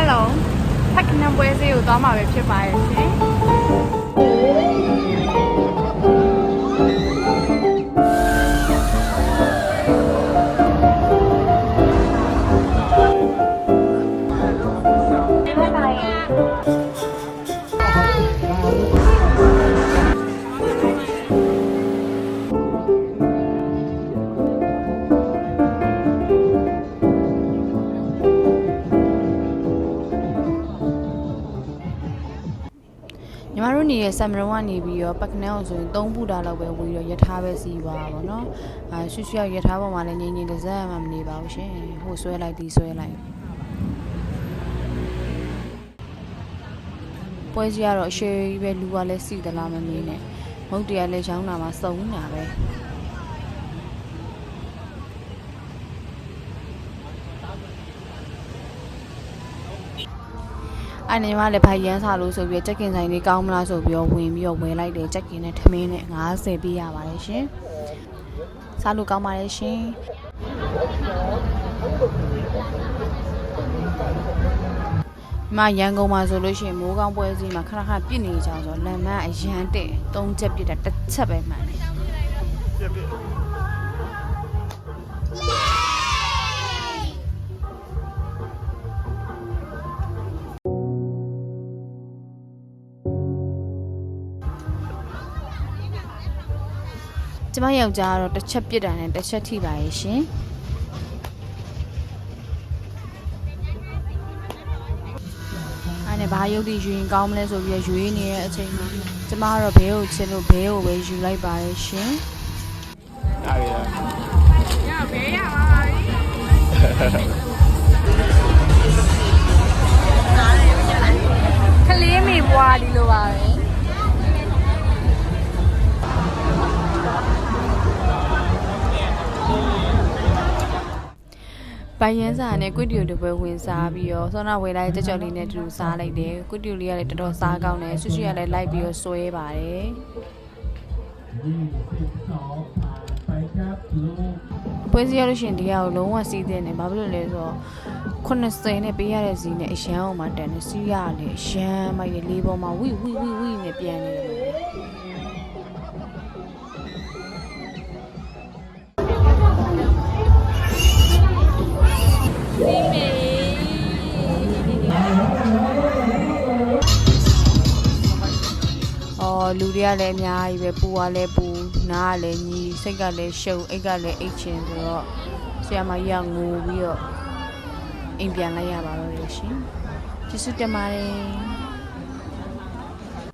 Hello ဖက်ခနံပွဲစေးကိုသွားမှာပဲဖြစ်ပါရဲ့ရှင် ညီမတို့နေတဲ့ဆမ်မရုံကနေပြီးတော့ပတ်ခနန်းအောင်ဆိုရင်3ပူတာလောက်ပဲဝေးတော့ရထားပဲစီးပါပါတော့အာရှူရှူရထားပေါ်မှာလည်းငိမ့်ငိမ့်တစ်စက်မှမနေပါဘူးရှင်ဟိုဆွဲလိုက်ဒီဆွဲလိုက်ပွဲကြီးကတော့အရှိကြီးပဲလူကလည်းစီသလားမမင်းနဲ့မုတ်တရားလည်းချောင်းတာမှာစုံနေတာပဲ အဲ့နေမှလည်းဖိုင်ရမ်းစားလို့ဆိုပြီးချက်ကင်ဆိုင်လေးကောင်းမလားဆိုပြီးတော့ဝင်ပြီးတော့ဝယ်လိုက်တယ်ချက်ကင်နဲ့ထမင်းနဲ့90ပေးရပါတယ်ရှင်စားလို့ကောင်းပါတယ်ရှင်မရန်ကုန်မှာဆိုလို့ရှိရင်မိုးကောင်းပွဲစီမှာခဏခဏပြစ်နေကြအောင်ဆိုလမ်းမအရန်တဲ့သုံးချက်ပြစ်တာတစ်ချက်ပဲမှန်တယ် ကျမယောက်ျားကတော့တစ်ချက်ပြစ်တာနဲ့တစ်ချက်ထိပါရဲ့ရှင်အဲ့နဲ့ဘာရုပ်တည်ယူရင်ကောင်းမလဲဆိုပြီးရွေးနေတဲ့အချိန်မှာကျမကတော့ဘဲကိုချစ်လို့ဘဲကိုပဲယူလိုက်ပါရဲ့ရှင်ရပြီလား ဘိုင်ယန်စာနဲ့ကွတီယိုတပွဲဝင်စားပြီးတော့စောနာဝေလိုက်ကြက်ကြော်လေးနဲ့တူစားလိုက်တယ်ကွတီယိုလေးကလည်းတော်တော်စားကောင်းတယ်ဆွဆွကလည်းလိုက်ပြီးတော့ဆွဲပါတယ်ပွဲစီရလို့ရှင်ဒီကကိုလုံးဝစီးတဲ့နေဘာဖြစ်လို့လဲဆိုတော့80နဲ့ပေးရတဲ့ဇီးနဲ့အရန်အောင်မှတန်နေစီးရလေအရန်မိုက်လေလေးပေါ်မှာဝိဝိဝိဝိနဲ့ပြန်နေတယ် အော်လူတွေကလည်းအများကြီးပဲပူကလည်းပူနားကလည်းညီစိတ်ကလည်းရှုပ်အိတ်ကလည်းအိတ်ချင်ဆိုတော့ဆရာမကြီးကငိုပြီးတော့အိမ်ပြန်လိုက်ရပါတော့တယ်ရှင်ကျေးဇူးတင်ပါတယ်